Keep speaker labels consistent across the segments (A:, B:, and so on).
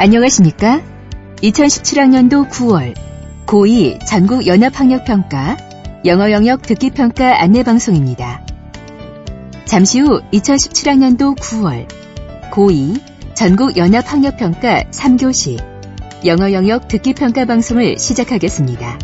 A: 안녕하십니까? 2017학년도 9월 고2 전국 연합학력평가 영어 영역 듣기 평가 안내 방송입니다. 잠시 후 2017학년도 9월 고2 전국 연합학력평가 3교시 영어 영역 듣기 평가 방송을 시작하겠습니다.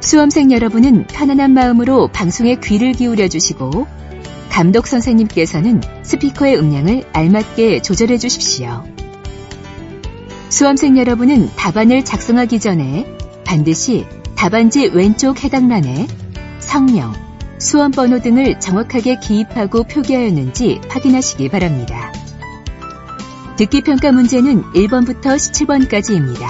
A: 수험생 여러분은 편안한 마음으로 방송에 귀를 기울여 주시고 감독 선생님께서는 스피커의 음량을 알맞게 조절해 주십시오. 수험생 여러분은 답안을 작성하기 전에 반드시 답안지 왼쪽 해당란에 성명, 수험 번호 등을 정확하게 기입하고 표기하였는지 확인하시기 바랍니다. 듣기 평가 문제는 1번부터 17번까지입니다.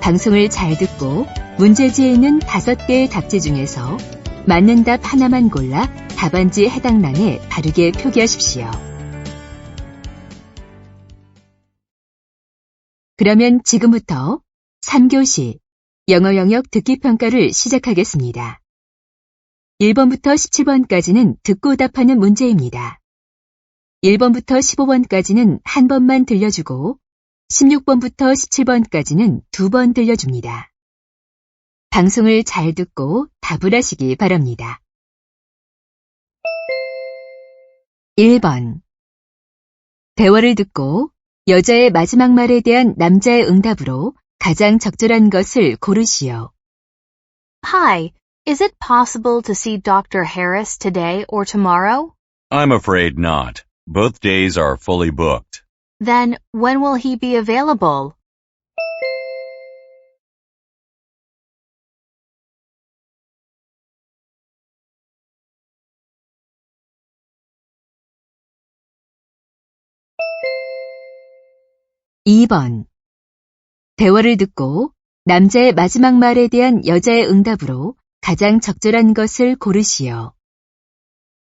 A: 방송을 잘 듣고 문제지에 있는 5개의 답지 중에서 맞는 답 하나만 골라 답안지 해당란에 바르게 표기하십시오. 그러면 지금부터 3교시 영어 영역 듣기 평가를 시작하겠습니다. 1번부터 17번까지는 듣고 답하는 문제입니다. 1번부터 15번까지는 한 번만 들려주고 16번부터 17번까지는 두 번 들려줍니다. 방송을 잘 듣고 답을 하시기 바랍니다. 1번 대화를 듣고 여자의 마지막 말에 대한 남자의 응답으로 가장 적절한 것을 고르시오.
B: Hi, is it possible to see Dr. Harris today or tomorrow?
C: I'm afraid not. Both days are fully booked.
B: Then, when will he be available?
A: 이 번 대화를 듣고 남자의 마지막 말에 대한 여자의 응답으로 가장 적절한 것을 고르시오.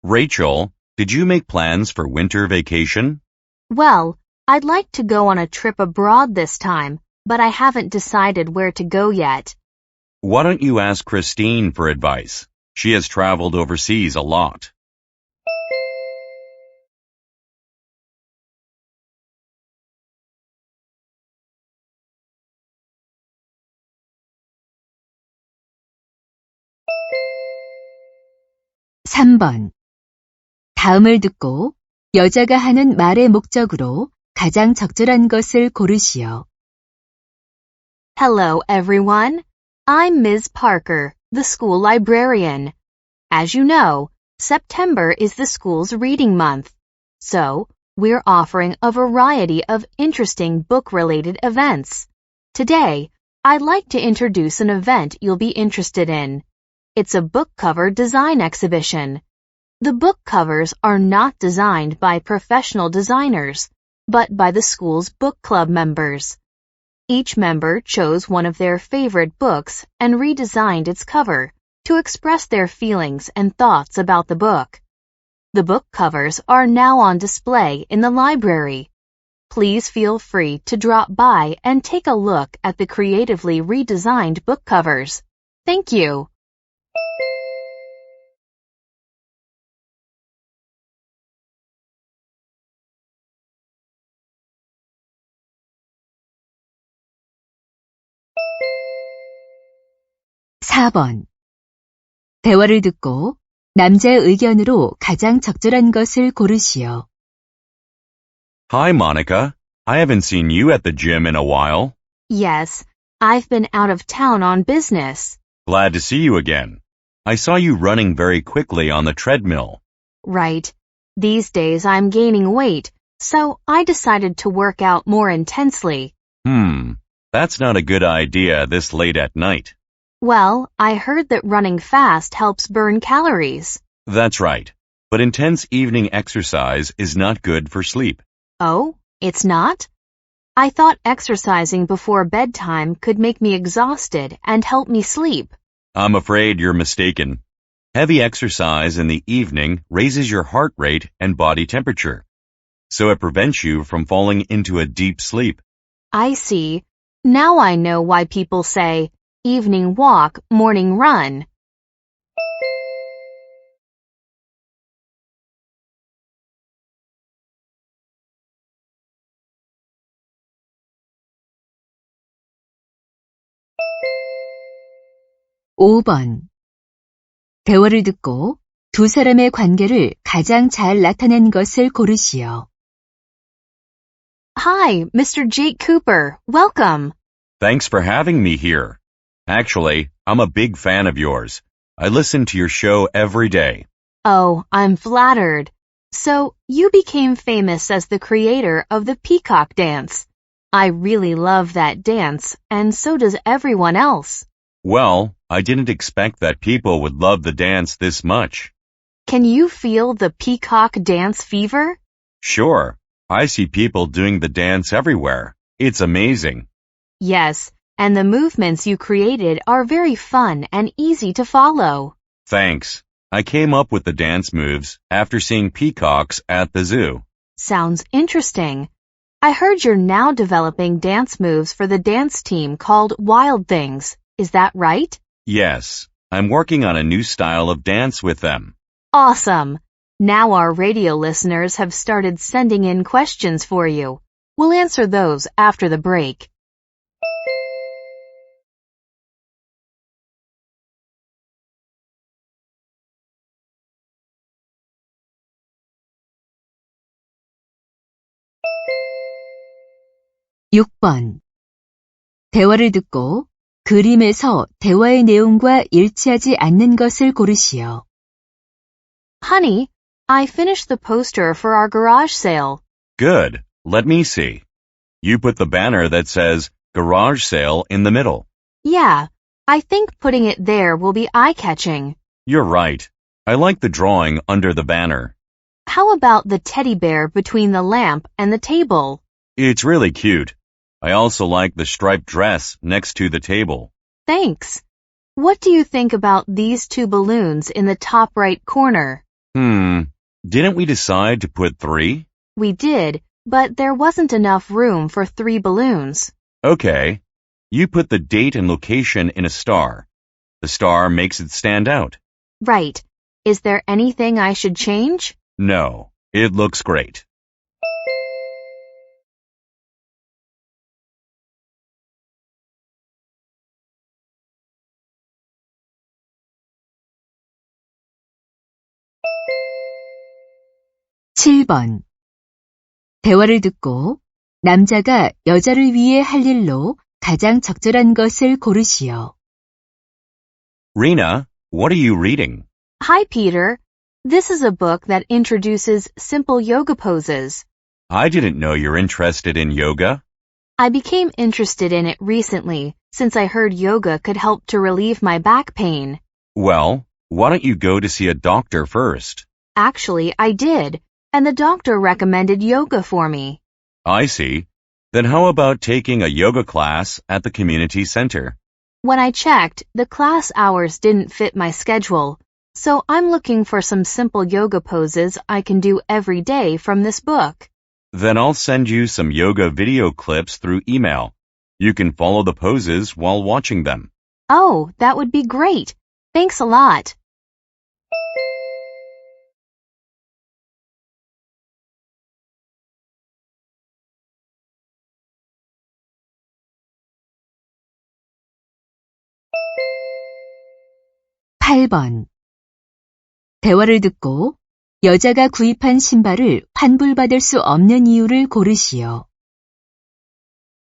C: Rachel, did you make plans for winter vacation?
B: Well, I'd like to go on a trip abroad this time, but I haven't decided where to go yet.
C: Why don't you ask Christine for advice? She has traveled overseas a lot.
A: 삼 번 다음을 듣고 여자가 하는 말의 목적으로 가장 적절한 것을 고르시오.
B: Hello, everyone. I'm Ms. Parker, the school librarian. As you know, September is the school's reading month. So, we're offering a variety of interesting book-related events. Today, I'd like to introduce an event you'll be interested in. It's a book cover design exhibition. The book covers are not designed by professional designers, but by the school's book club members. Each member chose one of their favorite books and redesigned its cover to express their feelings and thoughts about the book. The book covers are now on display in the library. Please feel free to drop by and take a look at the creatively redesigned book covers. Thank you.
A: 사 번 대화를 듣고 남자의 의견으로 가장 적절한 것을 고르시오.
C: Hi, Monica. I haven't seen you at the gym in a while.
B: Yes, I've been out of town on business.
C: Glad to see you again. I saw you running very quickly on the treadmill.
B: Right. These days I'm gaining weight, so I decided to work out more intensely.
C: Hmm, that's not a good idea this late at night.
B: Well, I heard that running fast helps burn calories.
C: That's right. But intense evening exercise is not good for sleep.
B: Oh, it's not? I thought exercising before bedtime could make me exhausted and help me sleep.
C: I'm afraid you're mistaken. Heavy exercise in the evening raises your heart rate and body temperature. So it prevents you from falling into a deep sleep.
B: I see. Now I know why people say, evening walk, morning run.
A: (5번) 대화를 듣고 두 사람의 관계를 가장 잘 나타낸 것을 고르시오.
B: Hi, Mr. Jake Cooper. Welcome.
C: Thanks for having me here. Actually, I'm a big fan of yours. I listen to your show every day.
B: Oh, I'm flattered. So, you became famous as the creator of the peacock dance. I really love that dance, and so does everyone else.
C: Well, I didn't expect that people would love the dance this much.
B: Can you feel the peacock dance fever?
C: Sure, I see people doing the dance everywhere. It's amazing.
B: Yes, and the movements you created are very fun and easy to follow.
C: Thanks. I came up with the dance moves after seeing peacocks at the zoo.
B: Sounds interesting. I heard you're now developing dance moves for the dance team called Wild Things. Is that right?
C: Yes, I'm working on a new style of dance with them.
B: Awesome. Now our radio listeners have started sending in questions for you. We'll answer those after the break.
A: 육 번 대화를 듣고 그림에서 대화의 내용과 일치하지 않는 것을 고르시오.
B: Honey, I finished the poster for our garage sale.
C: Good. Let me see. You put the banner that says garage sale in the middle.
B: Yeah, I think putting it there will be eye-catching.
C: You're right. I like the drawing under the banner.
B: How about the teddy bear between the lamp and the table?
C: It's really cute. I also like the striped dress next to the table.
B: Thanks. What do you think about these two balloons in the top right corner?
C: Hmm. Didn't we decide to put three?
B: We did, but there wasn't enough room for three balloons.
C: Okay. You put the date and location in a star. The star makes it stand out.
B: Right. Is there anything I should change?
C: No. It looks great.
A: 칠 번 대화를 듣고 남자가 여자를 위해 할 일로 가장 적절한 것을 고르시오.
C: Rena, what are you reading?
B: Hi, Peter. This is a book that introduces simple yoga poses.
C: I didn't know you're interested in yoga.
B: I became interested in it recently since I heard yoga could help to relieve my back pain.
C: Well, why don't you go to see a doctor first?
B: Actually, I did, and the doctor recommended yoga for me.
C: I see. Then how about taking a yoga class at the community center?
B: When I checked, the class hours didn't fit my schedule, so I'm looking for some simple yoga poses I can do every day from this book.
C: Then I'll send you some yoga video clips through email. You can follow the poses while watching them.
B: Oh, that would be great. Thanks a lot.
A: 팔 번 대화를 듣고 여자가 구입한 신발을 환불받을 수 없는 이유를 고르시오.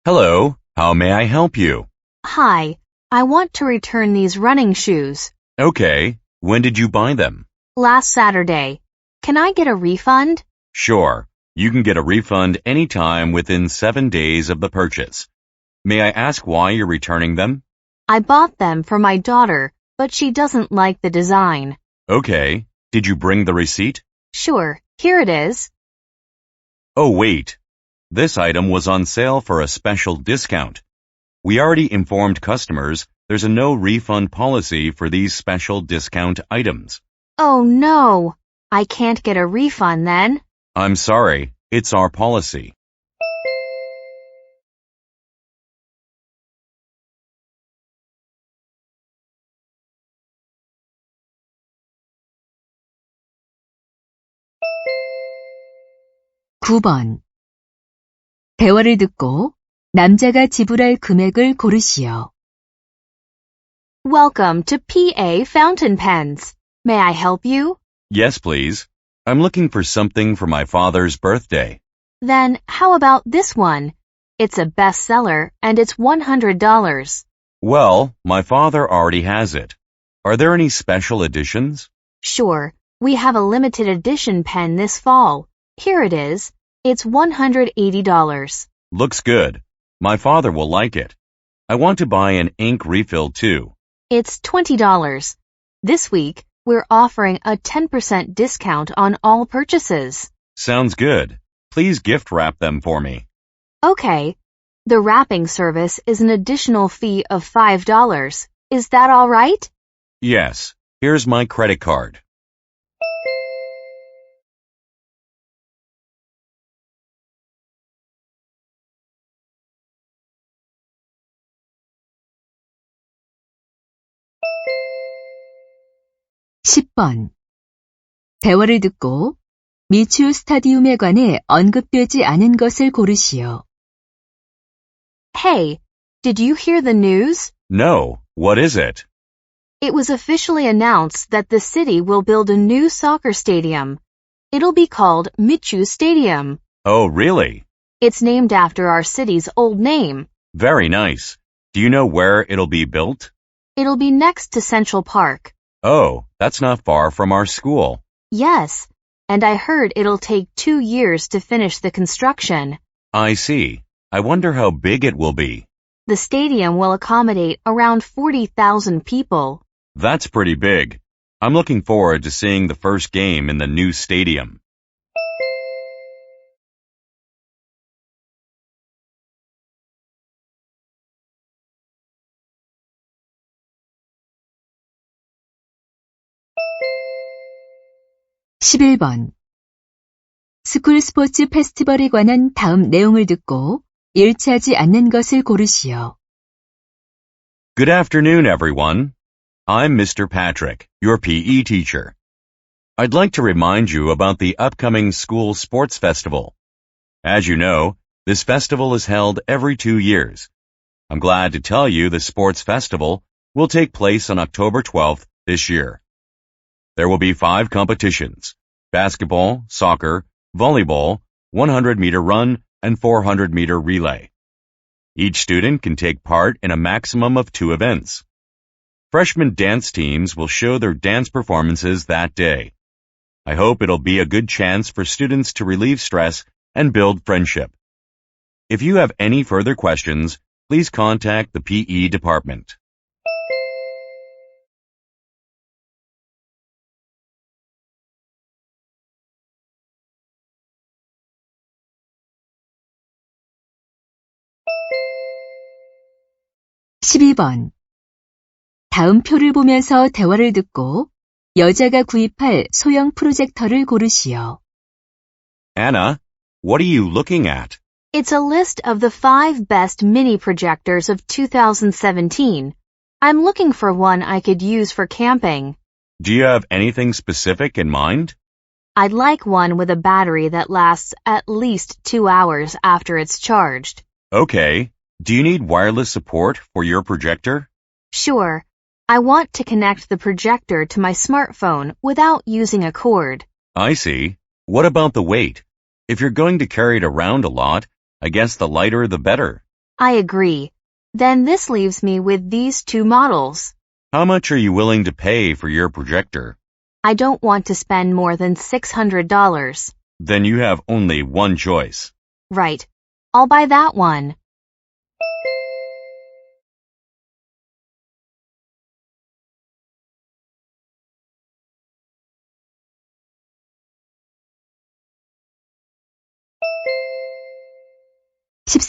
C: Hello, how may I help you?
B: Hi, I want to return these running shoes.
C: Okay, when did you buy them?
B: Last Saturday. Can I get a refund?
C: Sure, you can get a refund anytime within seven days of the purchase. May I ask why you're returning them?
B: I bought them for my daughter, but she doesn't like the design.
C: Okay, did you bring the receipt?
B: Sure, here it is.
C: Oh wait, this item was on sale for a special discount. We already informed customers there's a no refund policy for these special discount items.
B: Oh no, I can't get a refund then.
C: I'm sorry, it's our policy.
A: 구 번 대화를 듣고 남자가 지불할 금액을 고르시오.
B: Welcome to PA Fountain Pens. May I help you?
C: Yes, please. I'm looking for something for my father's birthday.
B: Then how about this one? It's a bestseller and it's $100.
C: Well, my father already has it. Are there any special editions?
B: Sure, we have a limited edition pen this fall. Here it is. It's $180.
C: Looks good. My father will like it. I want to buy an ink refill too.
B: It's $20. This week, we're offering a 10% discount on all purchases.
C: Sounds good. Please gift wrap them for me.
B: Okay. The wrapping service is an additional fee of $5. Is that all right?
C: Yes. Here's my credit card.
A: 십 번 대화를 듣고 미추 스타디움에 관해 언급되지 않은 것을 고르시오.
B: Hey, did you hear the news?
C: No. What is it?
B: It was officially announced that the city will build a new soccer stadium. It'll be called Michu Stadium.
C: Oh, really?
B: It's named after our city's old name.
C: Very nice. Do you know where it'll be built?
B: It'll be next to Central Park.
C: Oh, that's not far from our school.
B: Yes, and I heard it'll take two years to finish the construction.
C: I see. I wonder how big it will be.
B: The stadium will accommodate around 40,000 people.
C: That's pretty big. I'm looking forward to seeing the first game in the new stadium.
A: 십일 번 스쿨 스포츠 페스티벌에 관한 다음 내용을 듣고 일치하지 않는 것을 고르시오.
C: Good afternoon, everyone. I'm Mr. Patrick, your PE teacher. I'd like to remind you about the upcoming school sports festival. As you know, this festival is held every two years. I'm glad to tell you the sports festival will take place on October 12th this year. There will be five competitions, basketball, soccer, volleyball, 100 meter run, and 400 meter relay. Each student can take part in a maximum of two events. Freshman dance teams will show their dance performances that day. I hope it'll be a good chance for students to relieve stress and build friendship. If you have any further questions, please contact the PE department.
A: 십이 번 다음 표를 보면서 대화를 듣고 여자가 구입할 소형 프로젝터를 고르시오.
C: Anna, what are you looking at?
B: It's a list of the five best mini projectors of 2017. I'm looking for one I could use for camping.
C: Do you have anything specific in mind?
B: I'd like one with a battery that lasts at least two hours after it's charged.
C: Okay. do you need wireless support for your projector?
B: Sure. I want to connect the projector to my smartphone without using a cord.
C: I see. What about the weight? If you're going to carry it around a lot, I guess the lighter the better.
B: I agree. Then this leaves me with these two models.
C: How much are you willing to pay for your projector?
B: I don't want to spend more than $600.
C: Then you have only one choice.
B: Right. I'll buy that one.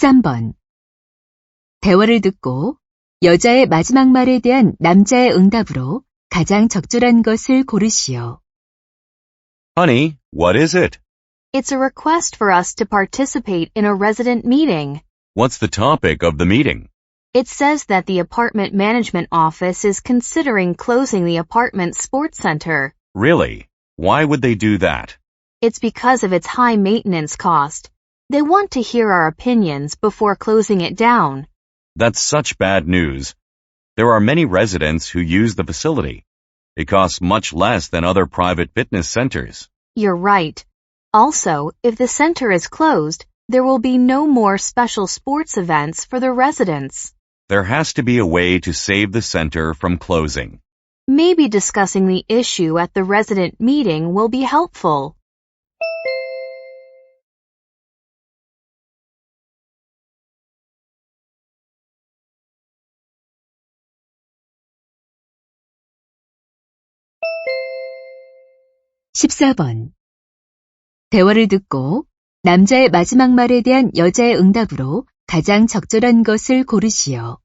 A: 십삼 번 대화를 듣고 여자의 마지막 말에 대한 남자의 응답으로 가장 적절한 것을 고르시오.
C: Honey, what is it?
B: It's a request for us to participate in a resident meeting.
C: What's the topic of the meeting?
B: It says that the apartment management office is considering closing the apartment sports center.
C: Really? Why would they do that?
B: It's because of its high maintenance cost. they want to hear our opinions before closing it down.
C: That's such bad news. There are many residents who use the facility. It costs much less than other private fitness centers.
B: You're right. Also, if the center is closed, there will be no more special sports events for the residents.
C: There has to be a way to save the center from closing.
B: Maybe discussing the issue at the resident meeting will be helpful.
A: 십사 번 대화를 듣고 남자의 마지막 말에 대한 여자의 응답으로 가장 적절한 것을 고르시오.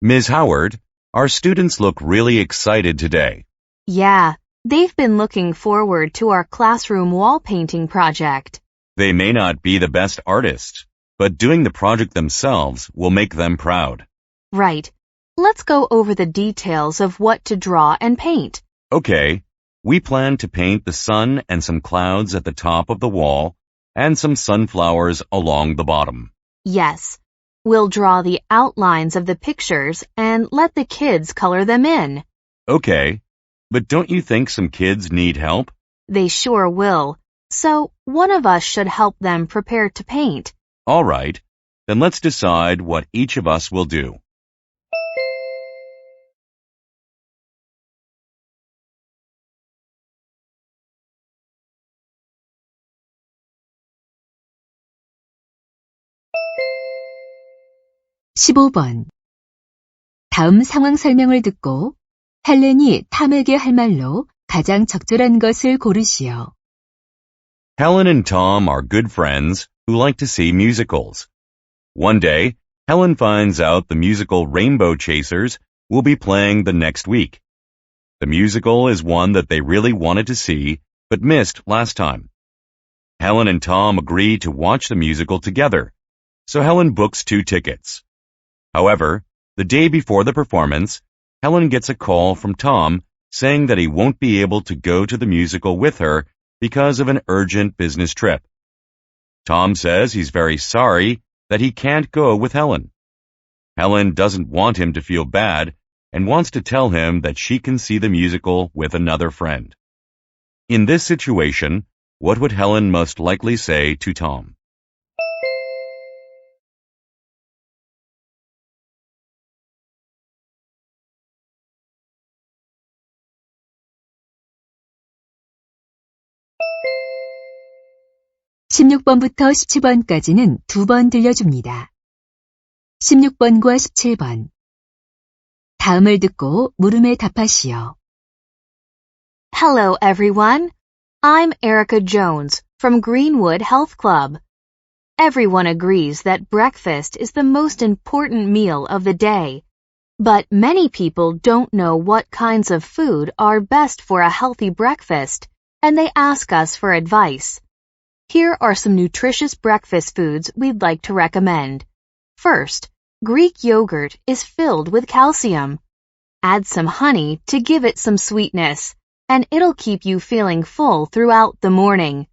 C: Ms. Howard, our students look really excited today.
B: Yeah, they've been looking forward to our classroom wall painting project.
C: They may not be the best artists, but doing the project themselves will make them proud.
B: Right. Let's go over the details of what to draw and paint.
C: Okay, we plan to paint the sun and some clouds at the top of the wall and some sunflowers along the bottom.
B: Yes. We'll draw the outlines of the pictures and let the kids color them in.
C: Okay, but don't you think some kids need help?
B: They sure will. So one of us should help them prepare to paint.
C: All right, then let's decide what each of us will do.
A: 십오 번 다음 상황 설명을 듣고 헬렌이 탐에게 할 말로 가장 적절한 것을 고르시오.
C: Helen and Tom are good friends who like to see musicals. One day, Helen finds out the musical Rainbow Chasers will be playing the next week. The musical is one that they really wanted to see, but missed last time. Helen and Tom agree to watch the musical together, so Helen books two tickets. However, the day before the performance, Helen gets a call from Tom saying that he won't be able to go to the musical with her because of an urgent business trip. Tom says he's very sorry that he can't go with Helen. Helen doesn't want him to feel bad and wants to tell him that she can see the musical with another friend. In this situation, what would Helen most likely say to Tom?
A: 십육 번부터 십칠 번까지는 두 번 들려줍니다. 십육 번과 십칠 번 다음을 듣고 물음에 답하시오.
B: Hello everyone. I'm Erica Jones from Greenwood Health Club. Everyone agrees that breakfast is the most important meal of the day. But many people don't know what kinds of food are best for a healthy breakfast, and they ask us for advice. Here are some nutritious breakfast foods we'd like to recommend. First, Greek yogurt is filled with calcium. Add some honey to give it some sweetness, and it'll keep you feeling full throughout the morning.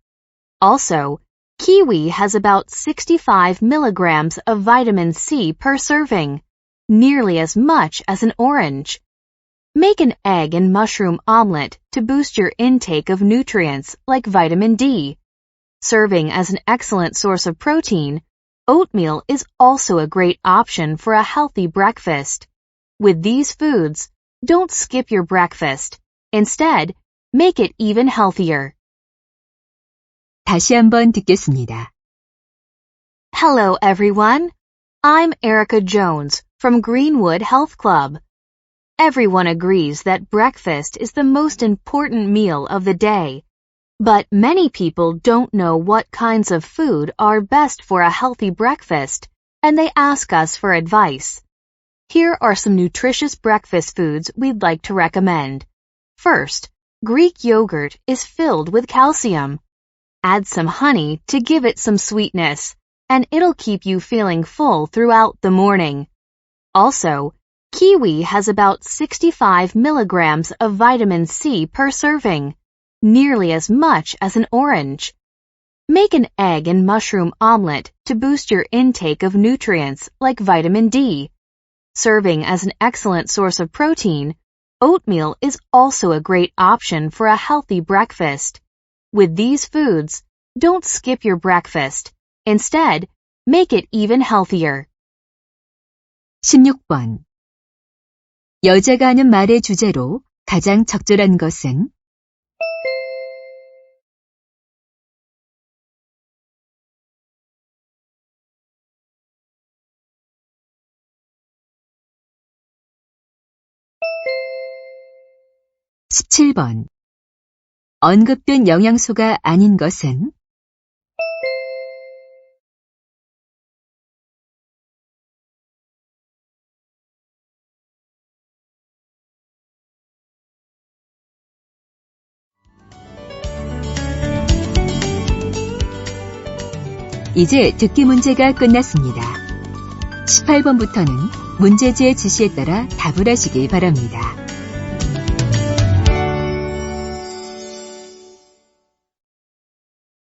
B: Also, kiwi has about 65 milligrams of vitamin C per serving, nearly as much as an orange. Make an egg and mushroom omelet to boost your intake of nutrients like vitamin D. Serving as an excellent source of protein, oatmeal is also a great option for a healthy breakfast. With these foods, don't skip your breakfast. Instead, make it even healthier.
A: 다시 한번 듣겠습니다.
B: Hello everyone. I'm Erica Jones from Greenwood Health Club. Everyone agrees that breakfast is the most important meal of the day. but many people don't know what kinds of food are best for a healthy breakfast, and they ask us for advice. Here are some nutritious breakfast foods we'd like to recommend. First, Greek yogurt is filled with calcium. Add some honey to give it some sweetness, and it'll keep you feeling full throughout the morning. Also, kiwi has about 65 milligrams of vitamin C per serving, nearly as much as an orange. Make an egg and mushroom omelet to boost your intake of nutrients like vitamin D. Serving as an excellent source of protein, oatmeal is also a great option for a healthy breakfast. With these foods, don't skip your breakfast. Instead, make it even healthier.
A: 16번. 여자가 하는 말의 주제로 가장 적절한 것은 17번. 언급된 영양소가 아닌 것은 이제 듣기 문제가 끝났습니다. 18번부터는 문제지의 지시에 따라 답을 하시기 바랍니다.